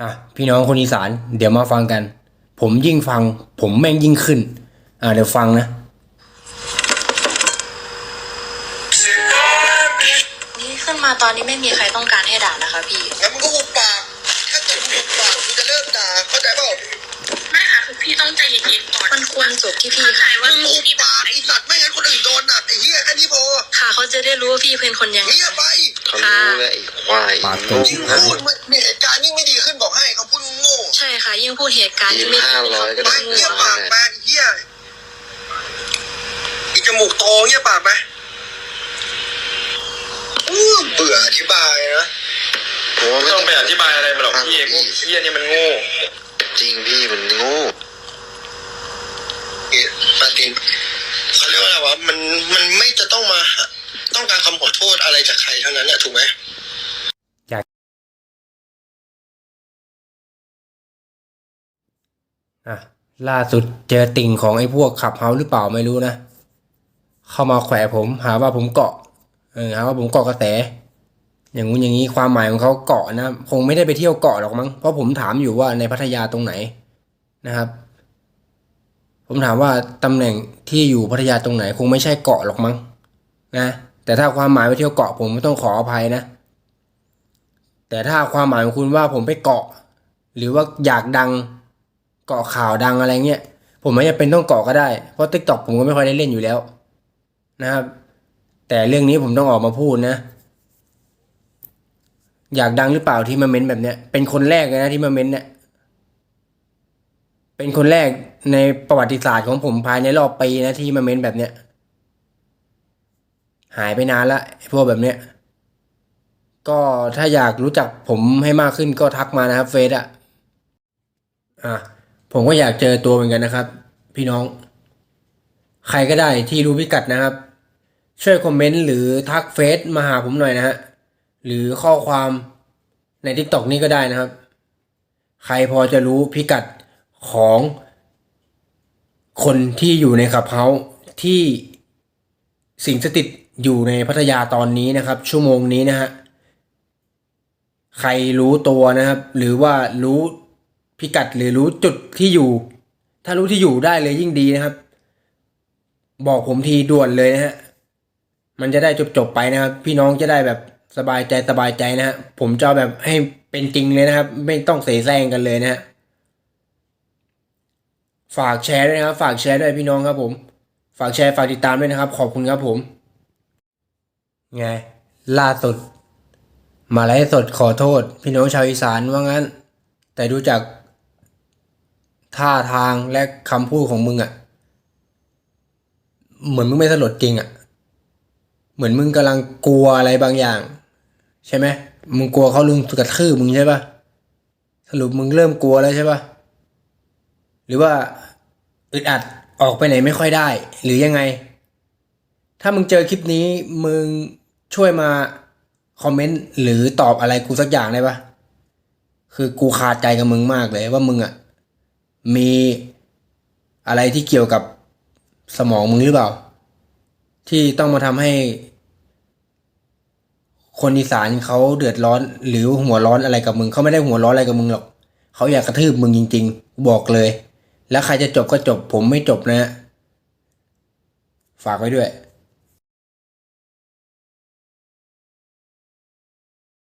อะพี่น้องคนอีสาน เดี๋ยวมาฟังกัน ผมยิ่งฟัง ผมแม่งยิ่งขึ้น อะเดี๋ยวฟังนะนี่ขึ้นมาตอนนี้ไม่มีใครต้องการให้ด่านะคะพี่งั้นมึงก็หุบปาก ถ้าเกิดมึงหุบปากกูจะเลิกด่าเข้าใจเปล่าไม่ค่ะคือพี่ต้องใจเย็นๆก่อนมันควรจบที่พี่เข้าใจค่ะว่ามึงหุบปากไอ้สัตว์ไม่งั้นคนอื่นโดนหนักไอ้เหี้ยแค่นี้พอค่ะเขาจะได้รู้ว่าพี่เป็นคนยังไงเหี้ยไปเขารู้แล้วไอ้ควายปากเกินยิ่งพูดมีเหตุการณ์ยิ่งไม่ดี ช่ค่ะ ยิ่งพูดเหตุการณ์ทีที่มไม่ดีห้าร้อยก็ไปได้เหี้ยปากไปเหี้ยอีจมูกโตเหี้ยปากไปอู้เบื่ออธิบายนะผมว่าไม่ต้องไปอธิบายอะไรมันหรอกพี่พวกเฮียนี่มันโง่จริงพี่มันโง่เอ๊ะปาตินเขาเรียกว่าอะไรวะมันมันไม่จะต้องมาหาต้องการคำขอโทษอะไรจากใครทั้งนั้นอะถูกไหม อะล่าสุดเจอติ่งของไอ้พวกขับเฮาหรือเปล่าไม่รู้นะ เข้ามาแขวะผม หาว่าผมเกาะเออหาว่าผมเกาะกระแส อย่างงู้นอย่างนี้ความหมายของเขาเกาะนะ คงไม่ได้ไปเที่ยวเกาะหรอกมั้งเพราะผมถามอยู่ว่าในพัทยาตรงไหนนะครับ ผมถามว่าตำแหน่งที่อยู่พัทยาตรงไหน คงไม่ใช่เกาะหรอกมั้งนะแต่ถ้าความหมายไปเที่ยวเกาะผมไม่ต้องขออภัยนะ แต่ถ้าความหมายของคุณว่าผมไปเกาะ หรือว่าอยากดัง กาะข่าวดังอะไรเงี้ยผมไม่จำเป็นต้องเกาะก็ได้เพราะ t ิ k t o k ผมก็ไม่ค่อยได้เล่นอยู่แล้ว นะครับ แต่เรื่องนี้ผมต้องออกมาพูดนะ อยากดังหรือเปล่าที่มาเม้นแบบเนี้ย เป็นคนแรกเลยนะที่มาเม้นเนี่ยเป็นคนแรกในประวัติศาสตร์ของผมภายในรอบปีนะที่มาเม้นแบบเนี้ยหายไปนานละพวกแบบเนี้ยก็ถ้าอยากรู้จักผมให้มากขึ้นก็ทักมานะครับเฟซอะอะ ผมก็อยากเจอตัวเหมือนกันนะครับ พี่น้อง ใครก็ได้ที่รู้พิกัดนะครับ ช่วยคอมเมนต์หรือทักเฟซมาหาผมหน่อยนะฮะหรือข้อความใน t ิ k t o k นี้ก็ได้นะครับ ใครพอจะรู้พิกัดของ คนที่อยู่ในขับเฮาที่สิงสถิตอยู่ในพัทยาตอนนี้นะครับ ชั่วโมงนี้นะฮะใครรู้ตัวนะครับ หรือว่ารู้ พิกัดหรือรู้จุดที่อยู่ ถ้ารู้ที่อยู่ได้เลยยิ่งดีนะครับ บอกผมทีด่วนเลยนะฮะมันจะได้จบจบๆไปนะครับ พี่น้องจะได้แบบสบายใจสบายใจนะฮะผมจะแบบให้เป็นจริงเลยนะครับ ไม่ต้องเสแสร้งกันเลยนะฮะฝากแชร์ด้วยนะครับ ฝากแชร์ด้วยพี่น้องครับผม ฝากแชร์ฝากติดตามด้วยนะครับ ขอบคุณครับผม ไง ล่าสุด มาไลฟ์สดขอโทษ พี่น้องชาวอีสานว่างั้น แต่ดูจาก ท่าทางและคำพูดของมึงอะ่ะ เหมือนมึงไม่สลดจริงอะ่ะ เหมือนมึงกำลังกลัวอะไรบางอย่าง ใช่ไหมมึงกลัวเขาลุงกระทืบมึงใช่ปะสรุปมึงเริ่มกลัวแล้วใช่ปะหรือว่าอึดอัดออกไปไหนไม่ค่อยได้ หรือยังไง ถ้ามึงเจอคลิปนี้มึงช่วยมาคอมเมนต์หรือตอบอะไรกูสักอย่างได้ปะคือกูคาใจกับมึงมากเลยว่ามึงอะ่ะ มีอะไรที่เกี่ยวกับสมองมึงหรือเปล่า ที่ต้องมาทำให้ คนอีสานเขาเดือดร้อน หรือหัวร้อนอะไรกับมึงเขาไม่ได้หัวร้อนอะไรกับมึงหรอกเขาอยากกระทืบมึงจริง ๆ บอกเลย แล้วใครจะจบก็จบผมไม่จบนะ ฝากไว้ด้วย